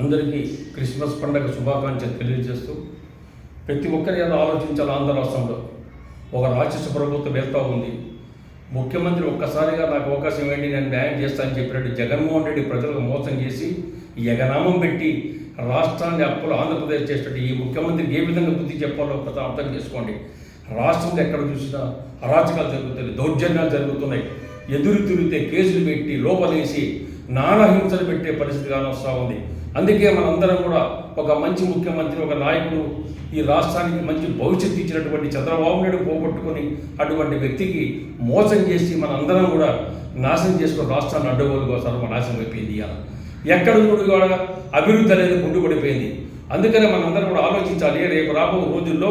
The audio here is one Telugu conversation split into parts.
అందరికీ క్రిస్మస్ పండగ శుభాకాంక్షలు తెలియజేస్తూ ప్రతి ఒక్కరి ఏదో ఆలోచించాలి ఆంధ్ర రాష్ట్రంలో. ఒక రాక్షస ప్రభుత్వం వెళ్తూ ఉంది. ముఖ్యమంత్రి ఒక్కసారిగా నాకు అవకాశం ఇవ్వండి నేను న్యాయం చేస్తానని చెప్పినట్టు జగన్మోహన్ రెడ్డి ప్రజలకు మోసం చేసి ఎగనామం పెట్టి రాష్ట్రాన్ని అప్పులు ఆంధ్రప్రదేశ్ చేసినట్టు ఈ ముఖ్యమంత్రికి ఏ విధంగా బుద్ధి చెప్పాలో ఒకసారి అర్థం చేసుకోండి. రాష్ట్రంలో ఎక్కడ చూసినా అరాచకాలు జరుగుతున్నాయి దౌర్జన్యాలు జరుగుతున్నాయి. ఎదురు తిరిగితే కేసులు పెట్టి లోపలేసి నానా హింసలు పెట్టే పరిస్థితి కానొస్తూ ఉంది. అందుకే మనందరం కూడా ఒక మంచి ముఖ్యమంత్రి ఒక నాయకుడు ఈ రాష్ట్రానికి మంచి భవిష్యత్తు ఇచ్చినటువంటి చంద్రబాబు నాయుడు పోగొట్టుకొని అటువంటి వ్యక్తికి మోసం చేసి మనందరం కూడా నాశనం చేసుకుని రాష్ట్రాన్ని అడ్డగోలుగా సర్వనాశనం అయిపోయింది ఇవాళ. ఎక్కడ కూడా అభివృద్ధి అనేది కుంటుపడిపోయింది. అందుకనే మనందరం కూడా ఆలోచించాలి. రేపు రాబో రోజుల్లో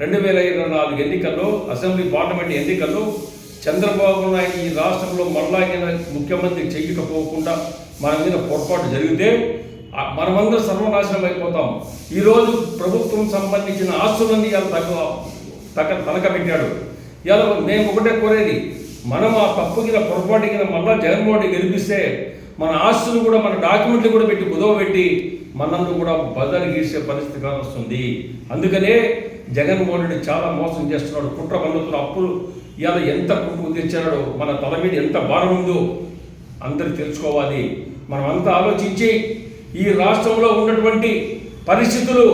రెండు వేల ఇరవై నాలుగు ఎన్నికల్లో అసెంబ్లీ పార్లమెంట్ ఎన్నికల్లో చంద్రబాబు నాయుడు ఈ రాష్ట్రంలో మళ్ళా ముఖ్యమంత్రి చెయ్యకపోకుండా మన మీద పొరపాటు జరిగితే మనమందరం సర్వనాశనం అయిపోతాం. ఈరోజు ప్రభుత్వం సంబంధించిన ఆస్తులన్నీ ఇలా తగ్గ తగ్గ తనక పెట్టాడు. ఇలా మేము ఒకటే కోరేది మనం ఆ తప్పుగిన పొరపాటుగిన మళ్ళా జగన్మోహన్ రెడ్డి గెలిపిస్తే మన ఆస్తులు కూడా మన డాక్యుమెంట్లు కూడా పెట్టి కుదవ పెట్టి మనల్ని కూడా బదలు గీసే పరిస్థితి కానొస్తుంది అందుకనే జగన్మోహన్ రెడ్డి చాలా మోసం చేస్తున్నాడు. కుట్ర బంధువులు అప్పులు ఇవాళ ఎంత కుట్టు తెచ్చాడో మన తల మీద ఎంత భారం ఉందో అందరూ తెలుసుకోవాలి. మనం అంతా ఆలోచించి ఈ రాష్ట్రంలో ఉన్నటువంటి పరిస్థితులు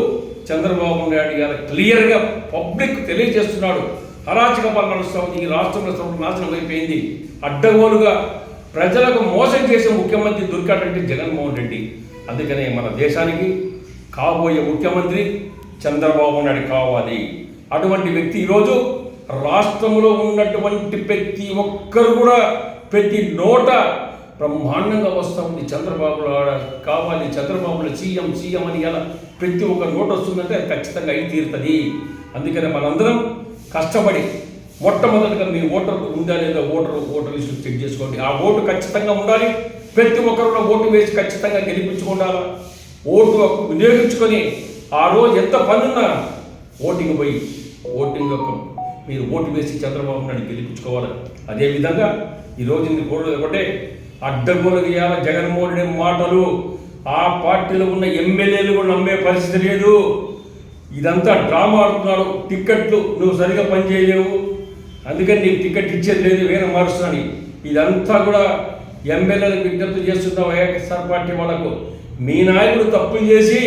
చంద్రబాబు నాయుడు గారు క్లియర్గా పబ్లిక్ తెలియజేస్తున్నాడు. అరాచక పాలన నడుస్తూ ఈ రాష్ట్రంలో నాశనం అయిపోయింది. అడ్డగోలుగా ప్రజలకు మోసం చేసే ముఖ్యమంత్రి దొరికాడంటే జగన్మోహన్ రెడ్డి. అందుకనే మన దేశానికి కాబోయే ముఖ్యమంత్రి చంద్రబాబు నాయుడు కావాలి. అటువంటి వ్యక్తి ఈరోజు రాష్ట్రంలో ఉన్నటువంటి ప్రతి ఒక్కరు కూడా ప్రతి నోట బ్రహ్మాండంగా వస్తూ ఉంది. చంద్రబాబు కావాలి చంద్రబాబులో సీఎం సీఎం అని ఎలా ప్రతి ఒక్క నోటు వస్తుందంటే అది ఖచ్చితంగా అయి తీరుతుంది. అందుకనే మనందరం కష్టపడి మొట్టమొదటిగా మీ ఓటర్ ఉందా లేదా ఓటర్ ఓటర్ లిస్టు చెక్ చేసుకోండి. ఆ ఓటు ఖచ్చితంగా ఉండాలి. ప్రతి ఒక్కరు ఓటు వేసి ఖచ్చితంగా గెలిపించుకుండాలా ఓటు హక్కు వినియోగించుకొని ఆ రోజు ఎంత పనున్నా ఓటింగ్ పోయి ఓటింగ్ యొక్క మీరు ఓటు వేసి చంద్రబాబు నాయుడు గెలిపించుకోవాలి? అదేవిధంగా ఈరోజు ఇది కూడా ఒకటే అడ్డగోలుగా జగన్మోహన్ మాటలు. ఆ పార్టీలో ఉన్న ఎమ్మెల్యేలు కూడా నమ్మే పరిస్థితి లేదు. ఇదంతా డ్రామా ఆడుతున్నాడు. టిక్కెట్లు నువ్వు సరిగా పనిచేయలేవు అందుకని నీకు టికెట్ ఇచ్చేది లేదు వేరే మారుస్తున్నాను ఇదంతా కూడా ఎమ్మెల్యేలకు విజ్ఞప్తి చేస్తున్న వైఎస్ఆర్ పార్టీ వాళ్ళకు. మీ నాయకుడు తప్పులు చేసి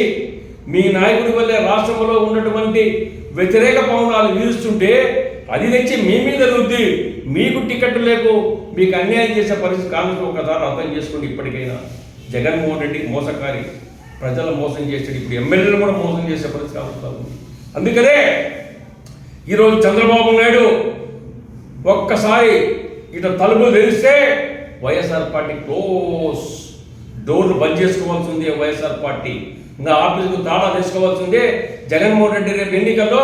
మీ నాయకుడి వల్లే రాష్ట్రంలో ఉన్నటువంటి వ్యతిరేక పవనాలు వీరుస్తుంటే అది తెచ్చి మీ మీద రుద్ది మీకు టికెట్ లేకు మీకు అన్యాయం చేసే పరిస్థితి కాదని ఒకసారి అర్థం చేసుకోండి ఇప్పటికైనా. జగన్మోహన్ రెడ్డి మోసకారి ప్రజలు మోసం చేసాడు ఇప్పుడు ఎమ్మెల్యేలు కూడా మోసం చేసే పరిస్థితి కావచ్చు అందుకనే ఈరోజు చంద్రబాబు నాయుడు ఒక్కసారి ఇట తలుపులు తెరిస్తే వైఎస్ఆర్ పార్టీ క్లోజ్. డోర్లు బంద్ చేసుకోవాల్సి ఉంది వైఎస్ఆర్ పార్టీ. ఇంకా ఆఫీసుకు తాళా తీసుకోవాల్సిందే జగన్మోహన్ రెడ్డి రేపు ఎన్నికల్లో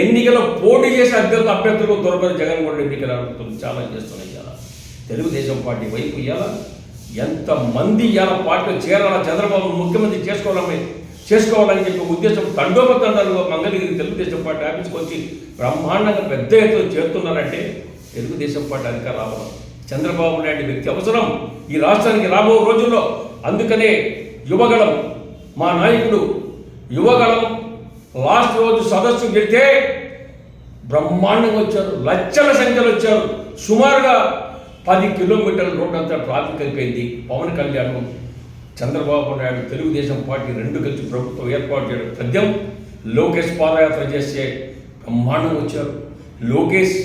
ఎన్నికల్లో పోటీ చేసే అభ్యర్థులు అభ్యర్థులు దొరకదు. జగన్మోహన్ రెడ్డి ఎన్నికలు అడుగుతుంది. చాలా చేస్తున్నాయి ఇవాళ తెలుగుదేశం పార్టీ వైపు ఇవాళ ఎంతమంది ఇవాళ పార్టీలో చేరాలా? చంద్రబాబు ముఖ్యమంత్రి చేసుకోవాలని చేసుకోవాలని చెప్పి ఉద్దేశం తండోపతండాలుగా మంగళగిరి తెలుగుదేశం పార్టీ ఆఫీస్కి వచ్చి బ్రహ్మాండంగా పెద్ద ఎత్తున చేరుతున్నారంటే తెలుగుదేశం పార్టీ అధికారం రావడం చంద్రబాబు నాయుడు వ్యక్తి అవసరం ఈ రాష్ట్రానికి రాబో రోజుల్లో. అందుకనే యువగళం మా నాయకుడు యువగళం లాస్ట్ రోజు సదస్సు పెడితే బ్రహ్మాండంగా వచ్చారు. లక్షల సంఖ్యలో వచ్చారు. సుమారుగా పది కిలోమీటర్ల రోడ్ అంతా ట్రాఫిక్ అయిపోయింది. పవన్ కళ్యాణ్ చంద్రబాబు నాయుడు తెలుగుదేశం పార్టీ రెండు కలిసి ప్రభుత్వం ఏర్పాటు చేయడం పద్యం లోకేష్ పాదయాత్ర చేసే బ్రహ్మాండం వచ్చారు. లోకేష్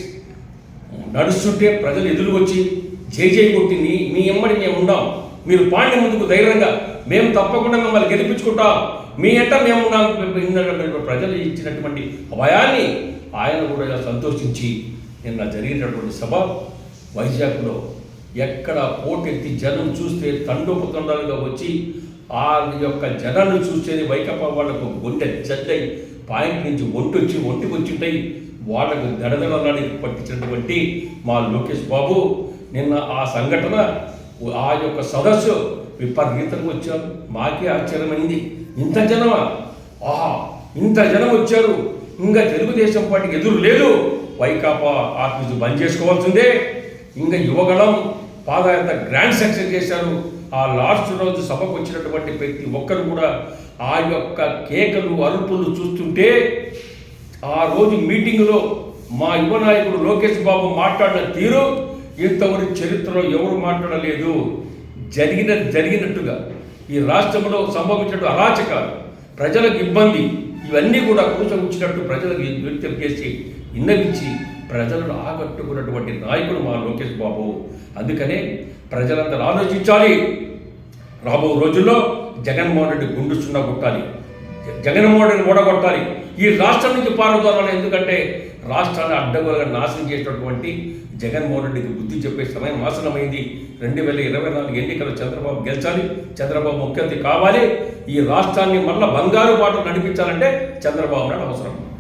నడుస్తుంటే ప్రజలు ఎదురు వచ్చి జై జై కొట్టి మీ ఎమ్మడి మేము ఉన్నాం మీరు పాండి ముందుకు ధైర్యంగా మేము తప్పకుండా మిమ్మల్ని గెలిపించుకుంటాం. మీ ఎంట మేము ప్రజలు ఇచ్చినటువంటి భయాన్ని ఆయన కూడా ఇలా సంతోషించి నిన్న జరిగినటువంటి సభ వైజాగ్లో ఎక్కడ పోటెత్తి జనం చూస్తే తండోపతండాలుగా వచ్చి ఆ యొక్క జనాన్ని చూస్తేనే వైకప్ప వాళ్ళకు గుండె జడ్డై పాయింట్ నుంచి ఒంటొచ్చి ఒంటికి వచ్చింటాయి. వాళ్ళకు దడదడలాడి పట్టించినటువంటి మా లోకేష్ బాబు నిన్న ఆ సంఘటన ఆ యొక్క సదస్సు విపరీతంగా వచ్చారు. మాకే ఆశ్చర్యమైంది. ఇంత జనమా? ఆహా ఇంత జనం వచ్చారు. ఇంకా తెలుగుదేశం పార్టీకి ఎదురు లేదు. వైకాపా ఆఫీసు బంద్ చేసుకోవాల్సిందే. ఇంకా యువగళం పాదయాత్ర గ్రాండ్ సెక్షన్ చేశారు. ఆ లాస్ట్ రోజు సభకు వచ్చినటువంటి ప్రతి ఒక్కరు కూడా ఆ యొక్క కేకలు అరుపులు చూస్తుంటే ఆ రోజు మీటింగ్లో మా యువ నాయకుడు లోకేష్ బాబు మాట్లాడిన తీరు ఇంతవరకు చరిత్రలో ఎవరు మాట్లాడలేదు. జరిగిన జరిగినట్టుగా ఈ రాష్ట్రంలో సంభవించినట్టు అరాచకాలు ప్రజలకు ఇబ్బంది ఇవన్నీ కూడా కూర్చొచ్చినట్టు ప్రజలకు వ్యక్తం చేసి విన్నవించి ప్రజలను ఆకట్టుకున్నటువంటి నాయకుడు మా లోకేష్ బాబు. అందుకనే ప్రజలందరూ ఆలోచించాలి. రాబో రోజుల్లో జగన్మోహన్ రెడ్డి గుండు సున్నా కొట్టాలి. జగన్మోహన్ రెడ్డిని ఓడగొట్టాలి. ఈ రాష్ట్రం నుంచి పారదోలాలి. ఎందుకంటే రాష్ట్రాన్ని అడ్డగోలుగా నాశనం చేసినటువంటి జగన్మోహన్ రెడ్డికి బుద్ధి చెప్పే సమయం నాశనమైంది రెండు వేల ఇరవై నాలుగు ఎన్నికలు చంద్రబాబు గెలిచాలి. చంద్రబాబు ముఖ్యమంత్రి కావాలి. ఈ రాష్ట్రాన్ని మళ్ళా బంగారు బాటలు నడిపించాలంటే చంద్రబాబు నాయుడు అవసరం.